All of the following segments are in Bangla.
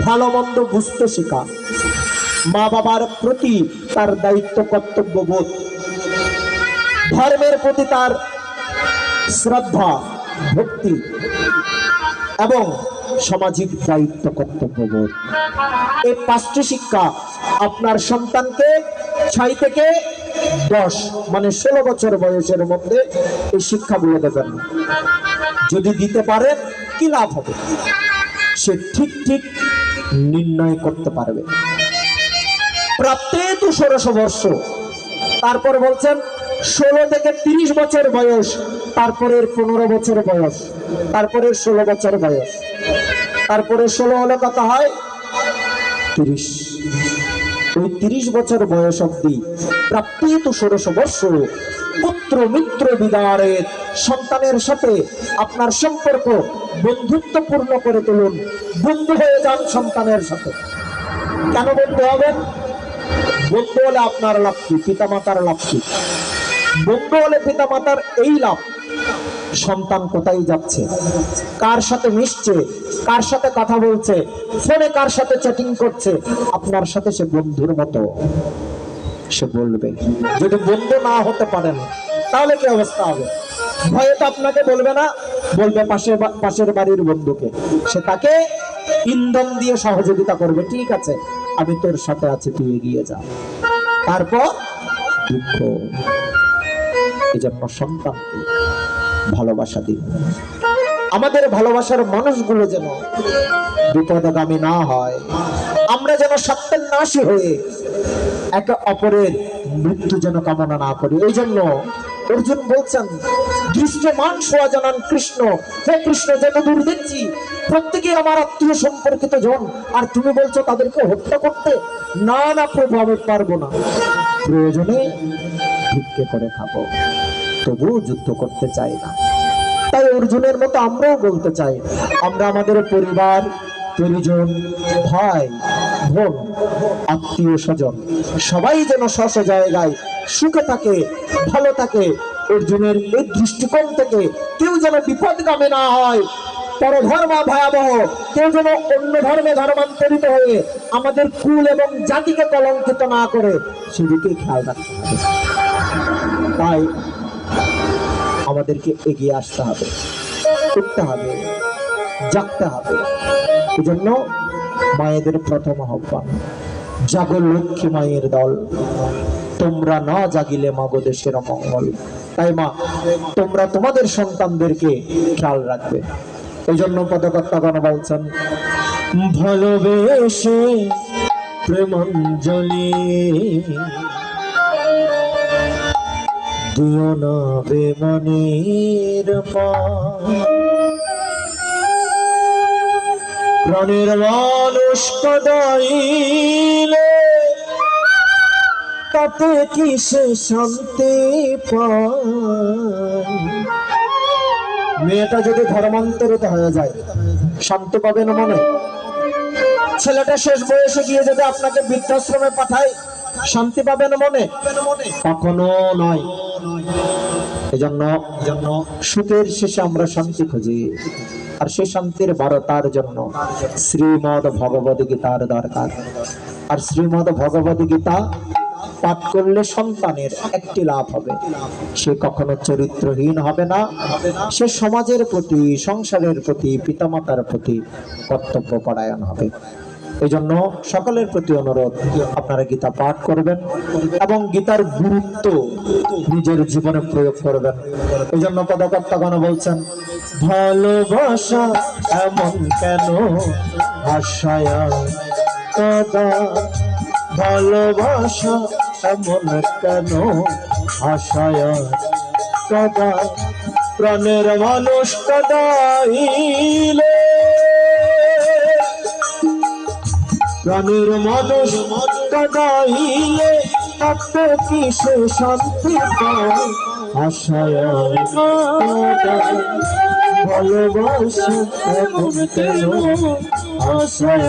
ভালো মন্দ বুঝতে শেখা। মা বাবার প্রতি তার দায়িত্ব কর্তব্য বোধ। ধর্মের প্রতি তার শ্রদ্ধা, ভক্তি এবং সামাজিক দায়িত্ব কর্তব্যবোধ এই পাঁচটি শিক্ষা আপনার সন্তানকে ছয় থেকে দশ মানে ষোলো বছর বয়সের মধ্যে এই শিক্ষাগুলো দেবেন। যদি দিতে পারেন, কি লাভ হবে? সে ঠিক ঠিক নির্ণয় করতে পারবে। প্রাপ্তে তো বর্ষ। তারপর বলছেন, ষোলো থেকে তিরিশ বছর বয়স, তারপরের পনেরো বছর বয়স, তারপরের ষোলো বছর বয়স। তারপরে ষোলো হলে কত হয়? তিরিশ। ওই তিরিশ বছর বয়স অব্দি প্রাপ্তি তো ষোড়শ বর্ষ পুত্র মিত্র বিদারের সন্তানের সাথে আপনার সম্পর্ক বন্ধুত্বপূর্ণ করে তুলুন। বন্ধু হয়ে যান সন্তানের সাথে। কেন বন্ধু হবেন? বন্ধু হলে আপনার লাভ কি পিতামাতার লাভ কি বন্ধু হলে পিতামাতার এই লাভ, সন্তান কোথায় যাচ্ছে? কার সাথে মিশছে? কার সাথে কথা বলছে? ফোনে কার সাথে চ্যাটিং করছে? আপনার সাথে সে বন্ধুর মতো। সে বলবে। যদি বন্ধু না হতে পারেন তাহলে কি অবস্থা হবে? ভয়ে তো আপনাকে বলবে না, বলবে পাশের পাশের বাড়ির বন্ধুকে। সে তাকে ইন্ধন দিয়ে সহযোগিতা করবে, ঠিক আছে, আমি তোর সাথে আছি, তুই এগিয়ে যা। তারপর দুঃখ, এই জন্য সন্তানকে ভালোবাসা দিন। আমাদের ভালোবাসার মানুষগুলো যেন বিপদগামী না হয়। আমরা যেন সত্যের নাশী হয়ে একে অপরের মৃত্যু যেন কামনা না করি। এই জন্য অর্জুন বলছেন, দৃষ্টমান সোয়া জানান কৃষ্ণ, হে কৃষ্ণ, যত দূর দেখছি প্রত্যেকে আমার আত্মীয় সম্পর্কিত জন, আর তুমি বলছো তাদেরকে হত্যা করতে? না না প্রভু, আমি পারব না। প্রয়োজনে ভিক্ষে করে খাব, তবুও যুদ্ধ করতে চাই না। তাই অর্জুনের মতো আমরাও বলতে চাই। আমরা আমাদের পরিবার, পরিজন, ভাই, বোন, আত্মীয় স্বজন, সবাই যেন স্ব জায়গায় সুখে থাকে, ভালো থাকে, অর্জুনের এই দৃষ্টিকোণ থেকে কেউ যেন বিপদগামী না হয়, পরধর্মা ভয়াবহ, কেউ যেন অন্য ধর্মে ধর্মান্তরিত হয়ে আমাদের কুল এবং জাতিকে কলঙ্কিত না করে সেদিকে খেয়াল রাখতে হবে। তাই আমাদেরকে এগিয়ে আসতে হবে, করতে হবে, জাগতে হবে। এই জন্য মায়েদের প্রথম আহ্বান, জাগো লক্ষ্মী মায়ের দল, তোমরা না জাগিলে মাগো দেশের মঙ্গল। তাই মা, তোমরা তোমাদের সন্তানদেরকে খেয়াল রাখবে। এই জন্য পদকর্তাগণ বলছেন, ভালোবেসে প্রেমাঞ্জলি দিও না বেমনের প্রাণের মানুষ কদাইলে তাতে কি সে শান্তি মেয়েটা যদি ধর্মান্তরিত হয়ে যায়, শান্ত পাবে না মনে? ছেলেটা শেষ বয়সে গিয়ে যদি আপনাকে বৃদ্ধাশ্রমে পাঠায় শান্তি পাবেন মনে? কখনো নয়। এজন্য জন্য সুখের শেষে আমরা শান্তি খুঁজি। আর সেই শান্তির বারতার জন্য শ্রীমদ ভগবদ গীতার দরকার। আর শ্রীমদ ভগবদ গীতা পাঠ করলে সন্তানের একটি লাভ হবে। সে কখনো চরিত্রহীন হবে না। সে সমাজের প্রতি, সংসারের প্রতি, পিতামাতার প্রতি কর্তব্য পরায়ণ হবে। এই জন্য সকলের প্রতি অনুরোধ, আপনারা গীতা পাঠ করবেন এবং গীতার গুরুত্ব নিজের জীবনে প্রয়োগ করবেন। এই জন্য পদকর্তাগণ বলছেন, ভালোবাসা এমন কেন ভালোবাসা এমন কেন ভাষায় কদা? প্রাণের মানুষ কদাইলে প্রাণের মানুষ কাদাইলে তাতে কি সে শান্তি পায়? আশায় ভালোবাসা আশায়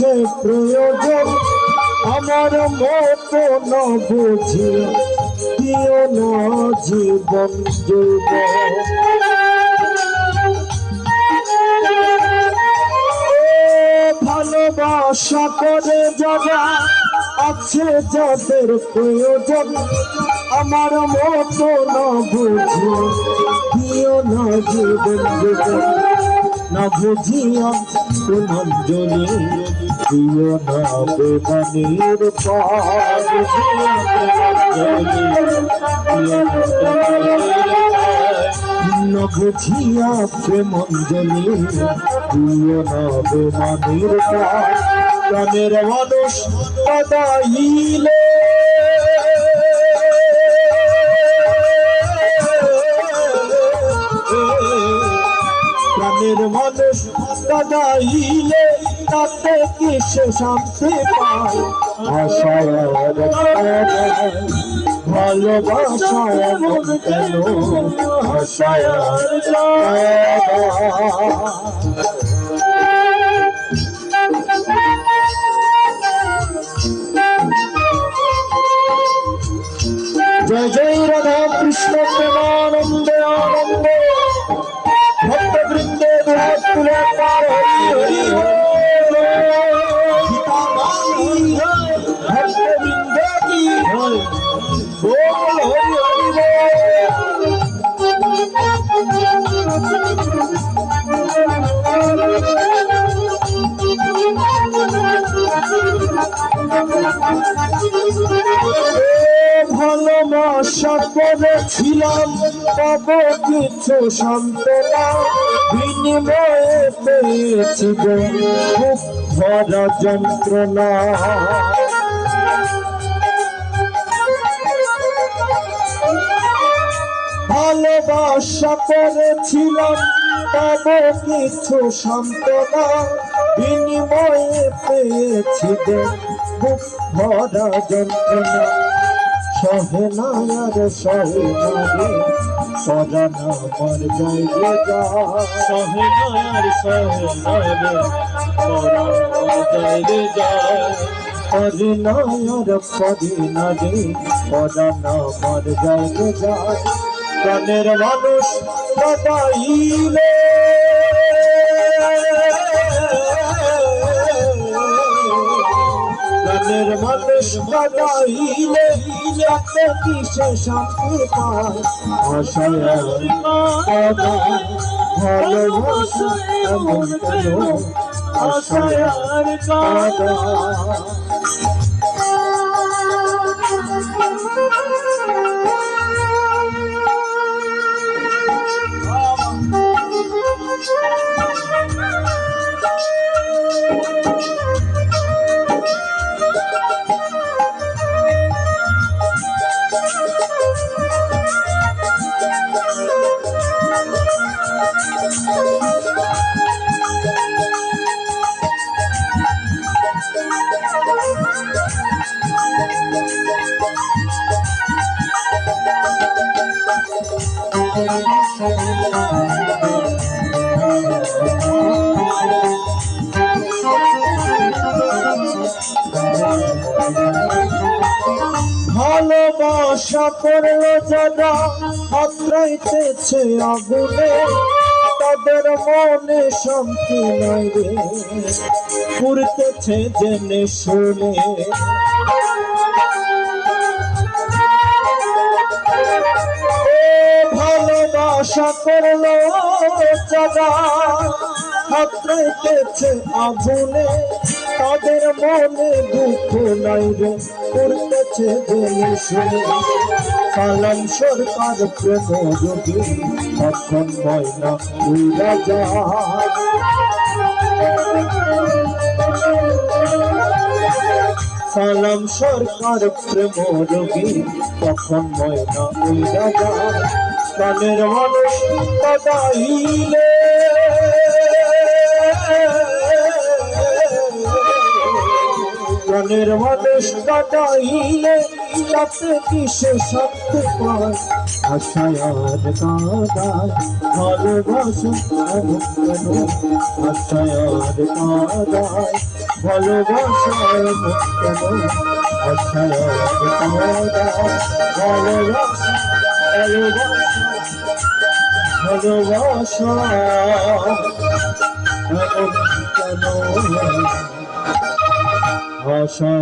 আছে প্রয়োজন? আমার মতো না বুঝিয়ে দিও না জীবন ভালোবাসা করে যারা আছে যাদের প্রয়োজন, আমার মতো না বুঝো দিও না জীবন না বুঝিয়া পুনঞ্জলি দিও না বেমানির পার বুঝিয়া পুনঞ্জলি না বুঝিয়া প্রেমঞ্জলি দিও না বেমানির পার প্রাণের মানুষ কাদাইলে প্রাণের মানুষ কাদাইলে তাতে কিছু শান্তি পায়? আশায় ভালোবাসা এমন কেন? আশায় ভালোবাসা করেছিলাম তব কিছু সান্তনা বিনিময়ে পেয়েছিল খুব ভরা যন্ত্রণা। ভালোবাসা করেছিলাম তব কিছু সান্ত্বনা বিনিময়ে পেয়েছি খুব ভরা যন্ত্রণা সহে না আর সহে না রে পরাণ আমার যাইবে যা। সহে নার সহে নারে পরাণ যাইরে যায় পরি না আর পরি না রে আমার যা। প্রাণের মানুষ কাদাইলে প্রাণের মানুষ পায় আশায় ভালোবাসা কাদা ভালোবাসা করল যারা আত্রাইতেছে আগুনে। তাদের মনে শান্তি নাই রে। পুরতেছে জেনে শুনে। ভালোবাসা করল যারা। হাতড়াইতেছে আগুনে, তাদের মনে দুঃখ নাই রে, করতেছে কালাম সরকার প্রেম যোগী তখন ময়না উইরা যায়। সালাম সরকার প্রেম যোগী তখন ময়না উইরা যায় কানের মানুষ কাদাইলে মনের মানুষ কাটাইলে তাতে কিসে পায়? ভালোবাসা ভালোবাসা এমন কেন আশায় আর কাদায় ভালোবাসা ভালোবাসা